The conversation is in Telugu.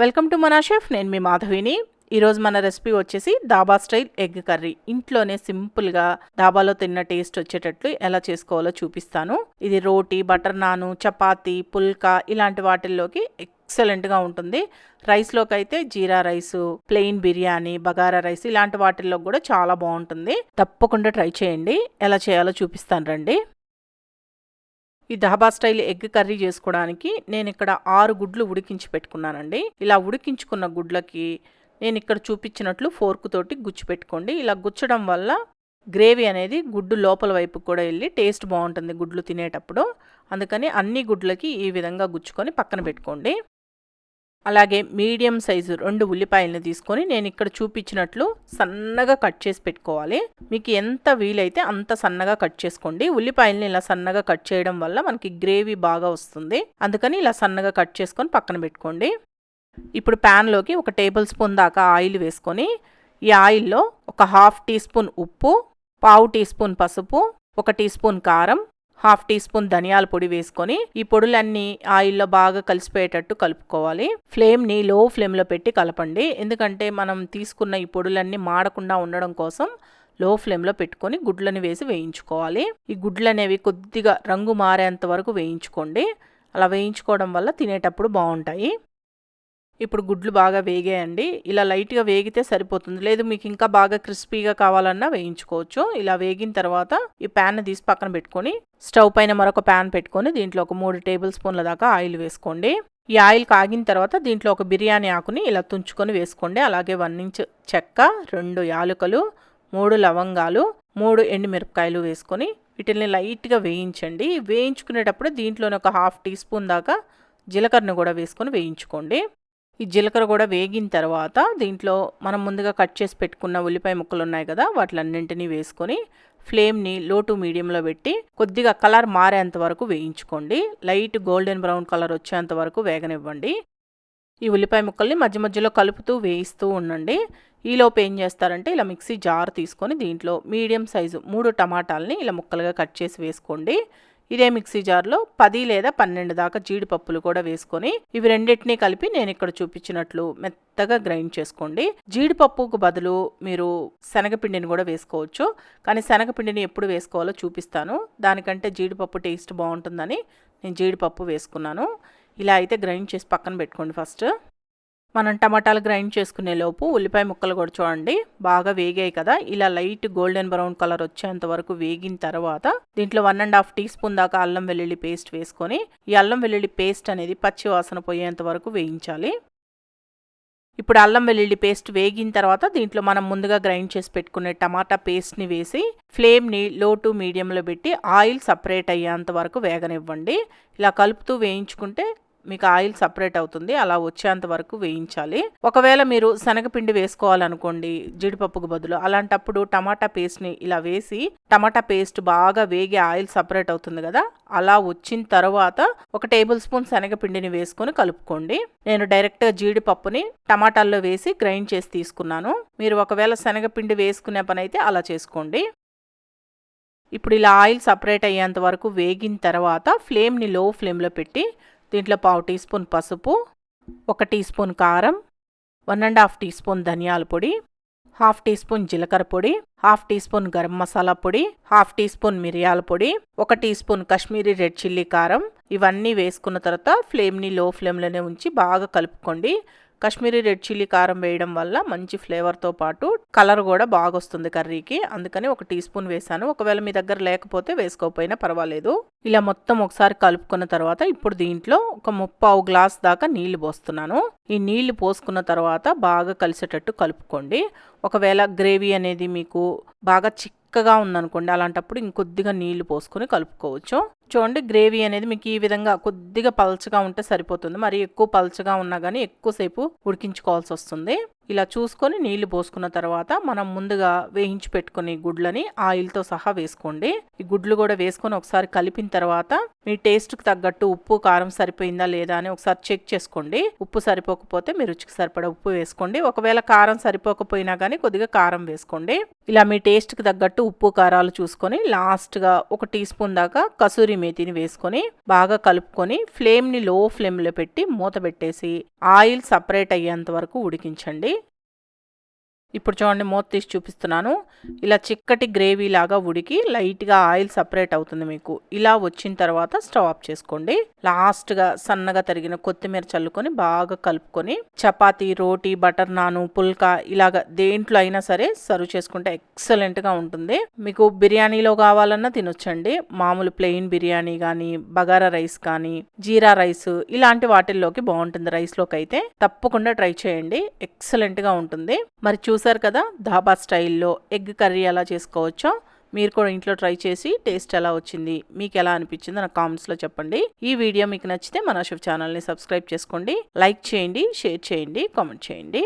వెల్కమ్ టు మనా షెఫ్ నేను మీ మాధవిని. ఈరోజు మన రెసిపీ వచ్చేసి దాబా స్టైల్ ఎగ్ కర్రీ. ఇంట్లోనే సింపుల్గా దాబాలో తిన్న టేస్ట్ వచ్చేటట్లు ఎలా చేసుకోవాలో చూపిస్తాను. ఇది రోటీ బటర్ నాను చపాతీ పుల్కా ఇలాంటి వాటిల్లోకి ఎక్సలెంట్గా ఉంటుంది. రైస్లోకి అయితే jeera rice plain biryani bagara rice ఇలాంటి వాటిల్లో కూడా చాలా బాగుంటుంది. తప్పకుండా ట్రై చేయండి. ఎలా చేయాలో చూపిస్తాను రండి. ఈ ధాబా స్టైల్ ఎగ్ కర్రీ చేసుకోవడానికి నేను ఇక్కడ ఆరు గుడ్లు ఉడికించి పెట్టుకున్నానండి. ఇలా ఉడికించుకున్న గుడ్లకి నేను ఇక్కడ చూపించినట్లు ఫోర్క్ తోటి గుచ్చి పెట్టుకోండి. ఇలా గుచ్చడం వల్ల గ్రేవీ అనేది గుడ్డు లోపల వైపు కూడా వెళ్ళి టేస్ట్ బాగుంటుంది గుడ్లు తినేటప్పుడు. అందుకని అన్ని గుడ్లకి ఈ విధంగా గుచ్చుకొని పక్కన పెట్టుకోండి. అలాగే మీడియం సైజు రెండు ఉల్లిపాయలను తీసుకొని నేను ఇక్కడ చూపించినట్లు సన్నగా కట్ చేసి పెట్టుకోవాలి. మీకు ఎంత వీలైతే అంత సన్నగా కట్ చేసుకోండి. ఉల్లిపాయలను ఇలా సన్నగా కట్ చేయడం వల్ల మనకి గ్రేవీ బాగా వస్తుంది. అందుకని ఇలా సన్నగా కట్ చేసుకొని పక్కన పెట్టుకోండి. ఇప్పుడు ప్యాన్లోకి ఒక టేబుల్ స్పూన్ దాకా ఆయిల్ వేసుకొని ఈ ఆయిల్లో ఒక హాఫ్ టీ స్పూన్ ఉప్పు పావు టీ స్పూన్ పసుపు ఒక టీ స్పూన్ కారం హాఫ్ టీ స్పూన్ ధనియాల పొడి వేసుకొని ఈ పొడులన్నీ ఆయిల్లో బాగా కలిసిపోయేటట్టు కలుపుకోవాలి. ఫ్లేమ్ని లో ఫ్లేమ్లో పెట్టి కలపండి. ఎందుకంటే మనం తీసుకున్న ఈ పొడులన్నీ మాడకుండా ఉండడం కోసం లో ఫ్లేమ్లో పెట్టుకొని గుడ్లని వేసి వేయించుకోవాలి. ఈ గుడ్లు అనేవి కొద్దిగా రంగు మారేంత వరకు వేయించుకోండి. అలా వేయించుకోవడం వల్ల తినేటప్పుడు బాగుంటాయి. ఇప్పుడు గుడ్లు బాగా వేగేయండి. ఇలా లైట్గా వేగితే సరిపోతుంది. లేదు మీకు ఇంకా బాగా క్రిస్పీగా కావాలన్నా వేయించుకోవచ్చు. ఇలా వేగిన తర్వాత ఈ ప్యాన్ తీసి పక్కన పెట్టుకొని స్టవ్ పైన మరొక ప్యాన్ పెట్టుకొని దీంట్లో ఒక మూడు టేబుల్ స్పూన్ల దాకా ఆయిల్ వేసుకోండి. ఈ ఆయిల్ కాగిన తర్వాత దీంట్లో ఒక బిర్యానీ ఆకుని ఇలా తుంచుకొని వేసుకోండి. అలాగే వన్ ఇంచ్ చెక్క రెండు యాలుకలు మూడు లవంగాలు మూడు ఎండుమిరపకాయలు వేసుకొని వీటిని లైట్గా వేయించండి. వేయించుకునేటప్పుడు దీంట్లోనే ఒక హాఫ్ టీ స్పూన్ దాకా జీలకర్రను కూడా వేసుకొని వేయించుకోండి. ఈ జీలకర్ర కూడా వేగిన తర్వాత దీంట్లో మనం ముందుగా కట్ చేసి పెట్టుకున్న ఉల్లిపాయ ముక్కలు ఉన్నాయి కదా వాటిలన్నింటినీ వేసుకొని ఫ్లేమ్ని లో టు మీడియంలో పెట్టి కొద్దిగా కలర్ మారేంత వరకు వేయించుకోండి. లైట్ గోల్డెన్ బ్రౌన్ కలర్ వచ్చేంత వరకు వేగనివ్వండి. ఈ ఉల్లిపాయ ముక్కల్ని మధ్య మధ్యలో కలుపుతూ వేయిస్తూ ఉండండి. ఈలోపు ఏం చేస్తారంటే ఇలా మిక్సీ జార్ తీసుకొని దీంట్లో మీడియం సైజు మూడు టమాటాలని ఇలా ముక్కలుగా కట్ చేసి వేసుకోండి. ఇదే మిక్సీ జార్లో పది లేదా పన్నెండు దాకా జీడిపప్పులు కూడా వేసుకొని ఇవి రెండింటినీ కలిపి నేను ఇక్కడ చూపించినట్లు మెత్తగా గ్రైండ్ చేసుకోండి. జీడిపప్పుకు బదులు మీరు శనగపిండిని కూడా వేసుకోవచ్చు. కానీ శనగపిండిని ఎప్పుడు వేసుకోవాలో చూపిస్తాను. దానికంటే జీడిపప్పు టేస్ట్ బాగుంటుందని నేను జీడిపప్పు వేసుకున్నాను. ఇలా అయితే గ్రైండ్ చేసి పక్కన పెట్టుకోండి ఫస్ట్. మనం టమాటాలు గ్రైండ్ చేసుకునే లోపు ఉల్లిపాయ ముక్కలు కూడా చూడండి. బాగా వేగాయి కదా. ఇలా లైట్ గోల్డెన్ బ్రౌన్ కలర్ వచ్చేంత వరకు వేగిన తర్వాత దీంట్లో one and half teaspoon దాకా అల్లం వెల్లుల్లి పేస్ట్ వేసుకొని ఈ అల్లం వెల్లుల్లి పేస్ట్ అనేది పచ్చి వాసన పోయేంత వరకు వేయించాలి. ఇప్పుడు అల్లం వెల్లుల్లి పేస్ట్ వేగిన తర్వాత దీంట్లో మనం ముందుగా గ్రైండ్ చేసి పెట్టుకునే టమాటా పేస్ట్ని వేసి ఫ్లేమ్ని లో టు మీడియంలో పెట్టి ఆయిల్ సపరేట్ అయ్యేంత వరకు వేగనివ్వండి. ఇలా కలుపుతూ వేయించుకుంటే మీకు ఆయిల్ సపరేట్ అవుతుంది అలా వచ్చేంత వరకు వేయించాలి. ఒకవేళ మీరు శనగపిండి వేసుకోవాలనుకోండి జీడిపప్పుకు బదులు అలాంటప్పుడు టమాటా పేస్ట్ని ఇలా వేసి టమాటా పేస్ట్ బాగా వేగి ఆయిల్ సపరేట్ అవుతుంది కదా అలా వచ్చిన తర్వాత ఒక టేబుల్ స్పూన్ శనగపిండిని వేసుకొని కలుపుకోండి. నేను డైరెక్ట్గా జీడిపప్పుని టమాటాల్లో వేసి గ్రైండ్ చేసి తీసుకున్నాను. మీరు ఒకవేళ శనగపిండి వేసుకునే పని అయితే అలా చేసుకోండి. ఇప్పుడు ఇలా ఆయిల్ సపరేట్ అయ్యేంత వరకు వేగిన తర్వాత ఫ్లేమ్ని లో ఫ్లేమ్లో పెట్టి దీంట్లో పావు టీ స్పూన్ పసుపు ఒక టీ స్పూన్ కారం one and half teaspoon ధనియాల పొడి హాఫ్ టీ స్పూన్ జీలకర్ర పొడి half teaspoon garam masala పొడి హాఫ్ టీ స్పూన్ మిరియాల పొడి ఒక teaspoon Kashmiri red chilli కారం. ఇవన్నీ వేసుకున్న తర్వాత ఫ్లేమ్ని లో ఫ్లేమ్లోనే ఉంచి బాగా కలుపుకోండి. కాశ్మీరీ రెడ్ చిల్లీ కారం వేయడం వల్ల మంచి ఫ్లేవర్తో పాటు కలర్ కూడా బాగా వస్తుంది కర్రీకి. అందుకని ఒక టీ స్పూన్ వేసాను ఒకవేళ మీ దగ్గర లేకపోతే వేసుకోకపోయినా పర్వాలేదు. ఇలా మొత్తం ఒకసారి కలుపుకున్న తర్వాత ఇప్పుడు దీంట్లో ఒక ముప్పావు గ్లాస్ దాకా నీళ్ళు పోస్తున్నాను. ఈ నీళ్ళు పోసుకున్న తర్వాత బాగా కలిసేటట్టు కలుపుకోండి. ఒకవేళ గ్రేవీ అనేది మీకు బాగా చిక్కగా ఉందనుకోండి అలాంటప్పుడు ఇంకొద్దిగా నీళ్ళు పోసుకొని కలుపుకోవచ్చు. చూడండి గ్రేవీ అనేది మీకు ఈ విధంగా కొద్దిగా పల్చగా ఉంటే సరిపోతుంది. మరి ఎక్కువ పల్చగా ఉన్నా కానీ ఎక్కువసేపు ఉడికించుకోవాల్సి వస్తుంది. ఇలా చూసుకొని నీళ్ళు పోసుకున్న తర్వాత మనం ముందుగా వేయించి పెట్టుకుని గుడ్లని ఆయిల్తో సహా వేసుకోండి. ఈ గుడ్లు కూడా వేసుకొని ఒకసారి కలిపిన తర్వాత మీ టేస్ట్కి తగ్గట్టు ఉప్పు కారం సరిపోయిందా లేదా అని ఒకసారి చెక్ చేసుకోండి. ఉప్పు సరిపోకపోతే మీ రుచికి సరిపడా ఉప్పు వేసుకోండి. ఒకవేళ కారం సరిపోకపోయినా కానీ కొద్దిగా కారం వేసుకోండి. ఇలా మీ టేస్ట్కి తగ్గట్టు ఉప్పు కారాలు చూసుకొని లాస్ట్గా ఒక టీ స్పూన్ దాకా కసూరి కసూరి మేతిని వేసుకొని బాగా కలుపుకొని ఫ్లేమ్ని లో ఫ్లేమ్లో పెట్టి మూత పెట్టేసి ఆయిల్ సపరేట్ అయ్యేంత వరకు ఉడికించండి. ఇప్పుడు చూడండి మూత తీసి చూపిస్తున్నాను. ఇలా చిక్కటి గ్రేవీ లాగా ఉడికి లైట్గా ఆయిల్ సపరేట్ అవుతుంది మీకు. ఇలా వచ్చిన తర్వాత స్టవ్ ఆఫ్ చేసుకోండి. లాస్ట్గా సన్నగా తరిగిన కొత్తిమీర చల్లుకొని బాగా కలుపుకొని చపాతీ రోటీ బటర్ నాను పుల్కా ఇలాగ దేంట్లో అయినా సరే సర్వ్ చేసుకుంటే ఎక్సలెంట్గా ఉంటుంది. మీకు బిర్యానీలో కావాలన్నా తినొచ్చండి. మామూలు ప్లెయిన్ బిర్యానీ కానీ బగారా రైస్ కానీ జీరా రైస్ ఇలాంటి వాటిల్లోకి బాగుంటుంది. రైస్లోకి అయితే తప్పకుండా ట్రై చేయండి. ఎక్సలెంట్గా ఉంటుంది. మరి చూ చూసారు కదా ధాబా స్టైల్లో ఎగ్ కర్రీ ఎలా చేసుకోవచ్చో మీరు కూడా ఇంట్లో ట్రై చేసి టేస్ట్ ఎలా వచ్చింది మీకు ఎలా అనిపించిందో నాకు కామెంట్స్లో చెప్పండి. ఈ వీడియో మీకు నచ్చితే మన షెఫ్ ఛానల్ని సబ్స్క్రైబ్ చేసుకోండి లైక్ చేయండి షేర్ చేయండి కామెంట్ చేయండి.